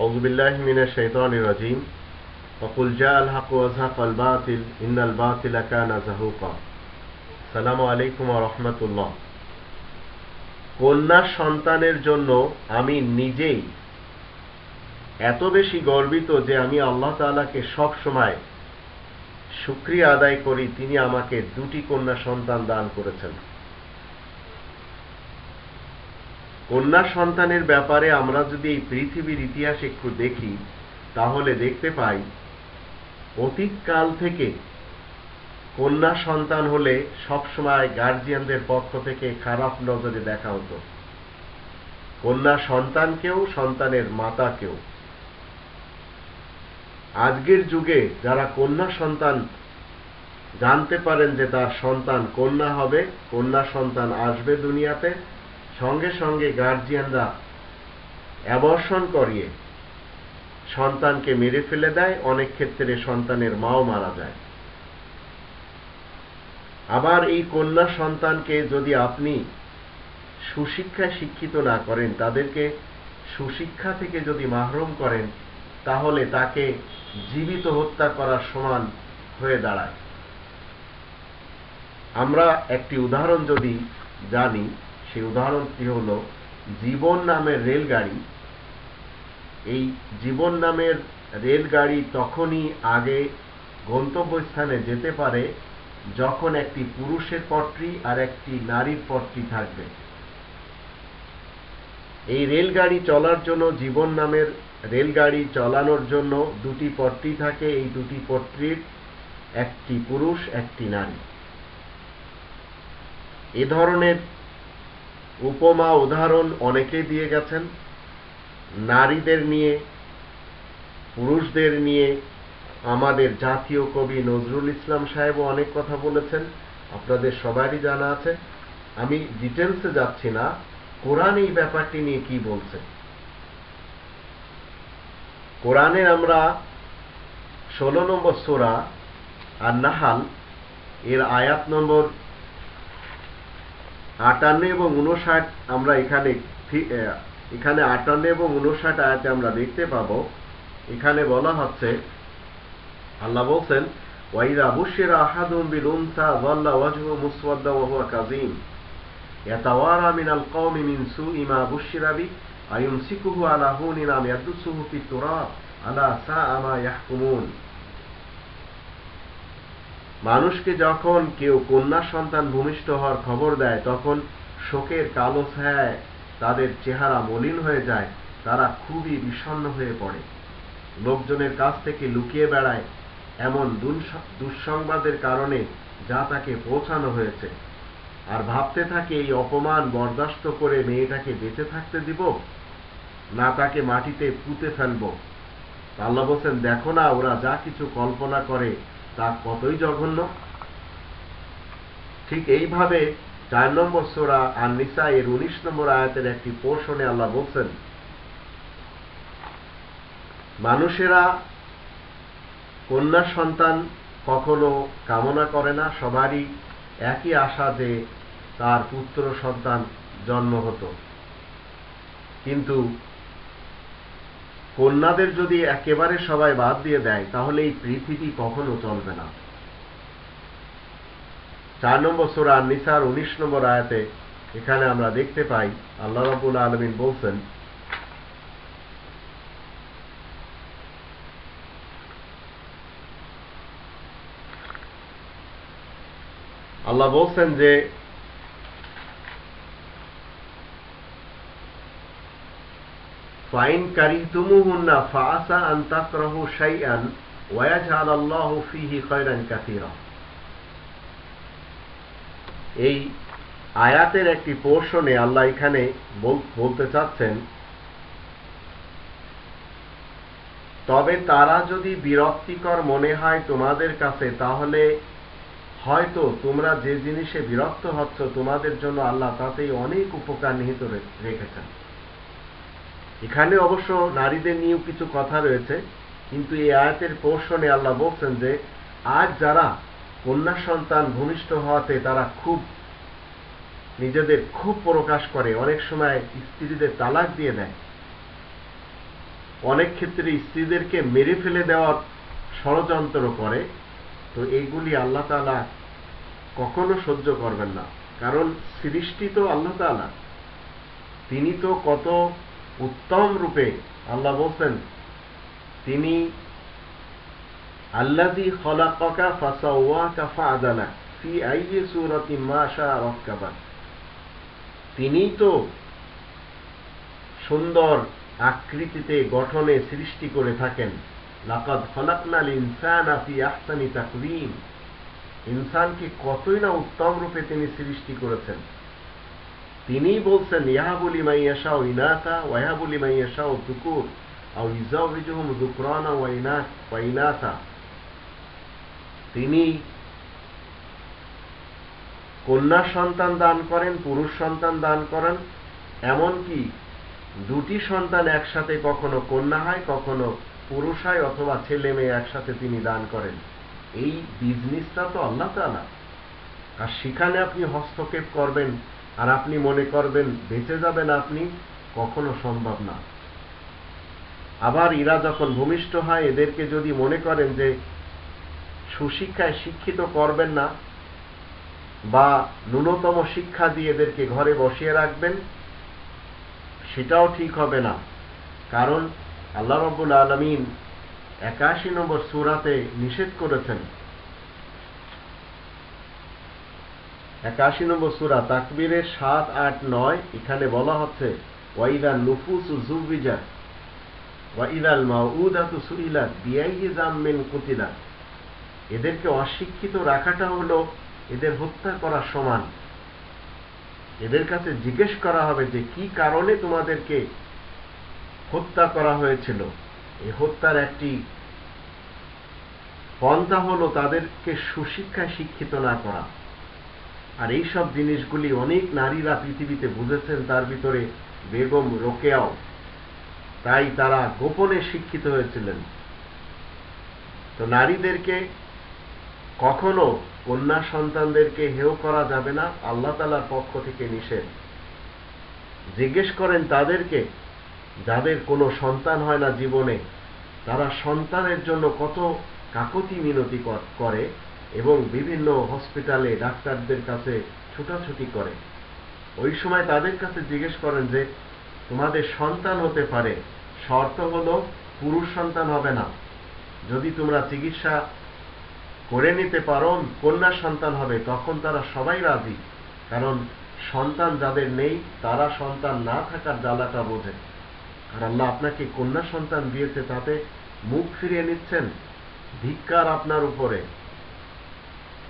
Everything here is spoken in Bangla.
أعوذ بالله من الشيطان الرجيم وقل جاء الحق وزهق الباطل إن الباطل كان زهوقا সালাম আলাইকুম রহমতুল্লাহ কন্যা সন্তানের জন্য আমি নিজেই এত বেশি গর্বিত যে আমি আল্লাহ তাআলাকে সব সময় শুক্রিয়া আদায় করি তিনি আমাকে দুটি কন্যা সন্তান দান করেছেন কন্যা সন্তানের ব্যাপারে আমরা যদি এই পৃথিবীর ইতিহাস একটু দেখি, তাহলে দেখতে পাই অতীতকাল থেকে কন্যা সন্তান হলে সবসময় গার্জিয়ানদের পক্ষ থেকে খারাপ নজরে দেখা হতো। কন্যা সন্তানকেও, সন্তানের মাতাকেও। আজকের যুগে যারা কন্যা সন্তান জানতে পারেন যে তার সন্তান কন্যা হবে, কন্যা সন্তান আসবে দুনিয়াতে সঙ্গে সঙ্গে গার্জিয়ানরা অ্যাবর্ষণ করিয়ে সন্তানকে মেরে ফেলে দেয়, অনেক ক্ষেত্রে সন্তানের মাও মারা যায়। আবার এই কন্যা সন্তানকে যদি আপনি সুশিক্ষায় শিক্ষিত না করেন, তাদেরকে সুশিক্ষা থেকে যদি মাহরুম করেন, তাহলে তাকে জীবিত হত্যা করার সমান হয়ে দাঁড়ায়। আমরা একটি উদাহরণ যদি জানি সেই উদাহরণটি হল? জীবন নামের রেলগাড়ি। এই জীবন নামের রেলগাড়ি তখনই আগে গন্তব্যস্থানে যেতে পারে যখন একটি পুরুষের পট্রি আর একটি নারীর পট্রি থাকবে। এই রেলগাড়ি চলার জন্য, জীবন নামের রেলগাড়ি চালানোর জন্য দুটি পট্রি থাকে। এই দুটি পট্রির একটি পুরুষ, একটি নারী। এ ধরনের উপমা উদাহরণ অনেকে দিয়ে গেছেন। নারীদের নিয়ে, পুরুষদের নিয়ে আমাদের জাতীয় কবি নজরুল ইসলাম সাহেবও অনেক কথা বলেছেন। আপনাদের সবারই জানা আছে। আমি ডিটেলসে যাচ্ছি না। কোরআন এই ব্যাপারটি নিয়ে কি বলছে কোরআনে আমরা ষোলো নম্বর সোরা আর নাহাল এর আয়াত নম্বর আটান্ন এবং উনষাট আমরা এখানে এখানে আটান্ন এবং উনষাট আয়াতে আমরা দেখতে পাব। এখানে বলা হচ্ছে, আল্লাহ বলছেন, ওয়াইদা বুশিরা আহাদুম বিল উনসা যাল্লা ওয়াজহু মুসওয়াদ্দা ওয়া হুয়া কাযীম। ইয়াতাওয়ারা মিনাল কওমি মিন সুই মা বুশিরা বি, আয়ুমসিকুহু আলা হুনিন আম ইয়াদুসুহু ফি তুরাব, আলা সাআ মা ইয়াহকুমুন। মানুষকে যখন কেউ কন্যা সন্তান ভূমিষ্ঠ হওয়ার খবর দেয়, তখন শোকের কালো ছায়ায় তাদের চেহারা মলিন হয়ে যায়, তারা খুবই বিষণ্ন হয়ে পড়ে। লোকজনের কাছ থেকে লুকিয়ে বেড়ায় এমন দুঃসংবাদের কারণে যা তাকে পৌঁছানো হয়েছে। আর ভাবতে থাকে, এই অপমান বরদাস্ত করে মেয়েটাকে বেঁচে থাকতে দিব? না তাকে মাটিতে পুঁতে ফেলব? আল্লাহ বলছেন দেখো না, ওরা যা কিছু কল্পনা করে তা কতই জঘন্য। ঠিক এইভাবে চার নম্বর সোরা আর নিসা এর উনিশ নম্বর আয়াতের একটি পোর্শনে আল্লাহ বলছেন, মানুষেরা কন্যা সন্তান কখনো কামনা করে না, সবারই একই আশা যে তার পুত্র সন্তান জন্ম হতো। কিন্তু কন্যাদের যদি একেবারে সবাই বাদ দিয়ে দেয়, তাহলে এই পৃথিবী কখনো চলবে না। চার নম্বর সোরা নিসার উনিশ নম্বর আয়াতে এখানে আমরা দেখতে পাই, আল্লাহ রাবুল আলমিন বলছেন, আল্লাহ বলছেন যে ফাইন কারিতুমুহুন্না ফাআসা আন তাকরাহু শাইআন ওয়া ইয়াজআল আল্লাহু ফীহি খায়রান কাসীরা এই আয়াতের একটি পোর্শনে আল্লাহ এখানে বলতে চাচ্ছেন, তবে তারা যদি বিরক্তিকর মনে হয় তোমাদের কাছে, তাহলে হয়তো তোমরা যে জিনিসে বিরক্ত হচ্ছ তোমাদের জন্য আল্লাহ তাতেই অনেক উপকার নিহিত রেখেছেন। এখানে অবশ্য নারীদের নিয়েও কিছু কথা রয়েছে, কিন্তু এই আয়াতের পোর্শনে আল্লাহ বলছেন যে, আজ যারা কন্যা সন্তান ভূমিষ্ঠ হওয়াতে তারা খুব নিজেদের খুব প্রকাশ করে, অনেক সময় স্ত্রীদের তালাক দিয়ে দেয়। অনেক ক্ষেত্রে স্ত্রীদেরকে মেরে ফেলে দেওয়ার ষড়যন্ত্র করে, তো এইগুলি আল্লাহ তালা কখনো সহ্য করবেন না। কারণ সৃষ্টি তো আল্লাহ তালা তিনি তো কত উত্তম রূপে আল্লাহ বলছেন, তিনি ফি সূরাতি তিনি তো সুন্দর আকৃতিতে গঠনে সৃষ্টি করে থাকেন। লাকাদ খলাকনাল ইনসানা ফি আহসানি ইনসানকে কতই না উত্তম রূপে তিনি সৃষ্টি করেছেন। তিনিই বলছেন ইয়াহাবুলি মাইয়াশাও ইনাথা ওয়াহাবুলি মাইয়াশাও দুকুর আও ইনাথা তিনি কন্যা সন্তান দান করেন, পুরুষ সন্তান দান করেন, এমনকি দুটি সন্তান একসাথে কখনো কন্যা হয়, কখনো পুরুষ হয় অথবা ছেলে মেয়ে একসাথে তিনি দান করেন। এই বিজনেসটা তো আল্লাহ তালা আর সেখানে আপনি হস্তক্ষেপ করবেন আর আপনি মনে করবেন, বেঁচে যাবেন আপনি, কখনো সম্ভব না। আবার এরা যখন ভূমিষ্ঠ হয়, এদেরকে যদি মনে করেন যে সুশিক্ষায় শিক্ষিত করবেন না, বা ন্যূনতম শিক্ষা দিয়ে এদেরকে ঘরে বসিয়ে রাখবেন, সেটাও ঠিক হবে না। কারণ আল্লাহ রব্বুল আলমিন একাশি নম্বর সুরাতে নিষেধ করেছেন একাশি নম্বর সুরা তাকবীরের সাত, আট, নয়, এখানে বলা হচ্ছে, ওয়াইদাল নুফুস জুবিজা ওয়াইদাল মাউদাতু সুইলাত বিআইহি জামমিন কুতিলাত এদেরকে অশিক্ষিত রাখাটা হলো এদের হত্যা করার সমান। এদের কাছে জিজ্ঞেস করা হবে যে, কি কারণে তোমাদেরকে হত্যা করা হয়েছিল? এই হত্যার একটি পন্থা হলো তাদেরকে সুশিক্ষায় শিক্ষিত না করা। আর এই সব জিনিসগুলি অনেক নারীরা পৃথিবীতে বুঝেছেন, তার ভিতরে বেগম রোকেয়াও। তাই তারা গোপনে শিক্ষিত হয়েছিলেন। তো নারীদেরকে কখনো কন্যা সন্তানদেরকে হেয় করা যাবে না, আল্লাহ তালার পক্ষ থেকে নিষেধ। জিজ্ঞেস করেন, তাদেরকে যাদের কোনো সন্তান হয় না জীবনে, তারা সন্তানের জন্য কত কাকতি মিনতি করে? এবং বিভিন্ন হসপিটালে ডাক্তারদের কাছে ছুটাছুটি করে। ওই সময় তাদের কাছে জিজ্ঞেস করেন যে, তোমাদের সন্তান হতে পারে, শর্ত হলো পুরুষ সন্তান হবে না। যদি তোমরা চিকিৎসা করে নিতে পারো কন্যা সন্তান হবে, তখন তারা সবাই রাজি। কারণ সন্তান যাদের নেই, তারা সন্তান না থাকার জ্বালাটা বোঝে। আর আল্লাহ আপনাকে কন্যা সন্তান দিয়েছে, তাতে মুখ ফিরিয়ে নিচ্ছেন। ধিক্কার আপনার উপরে।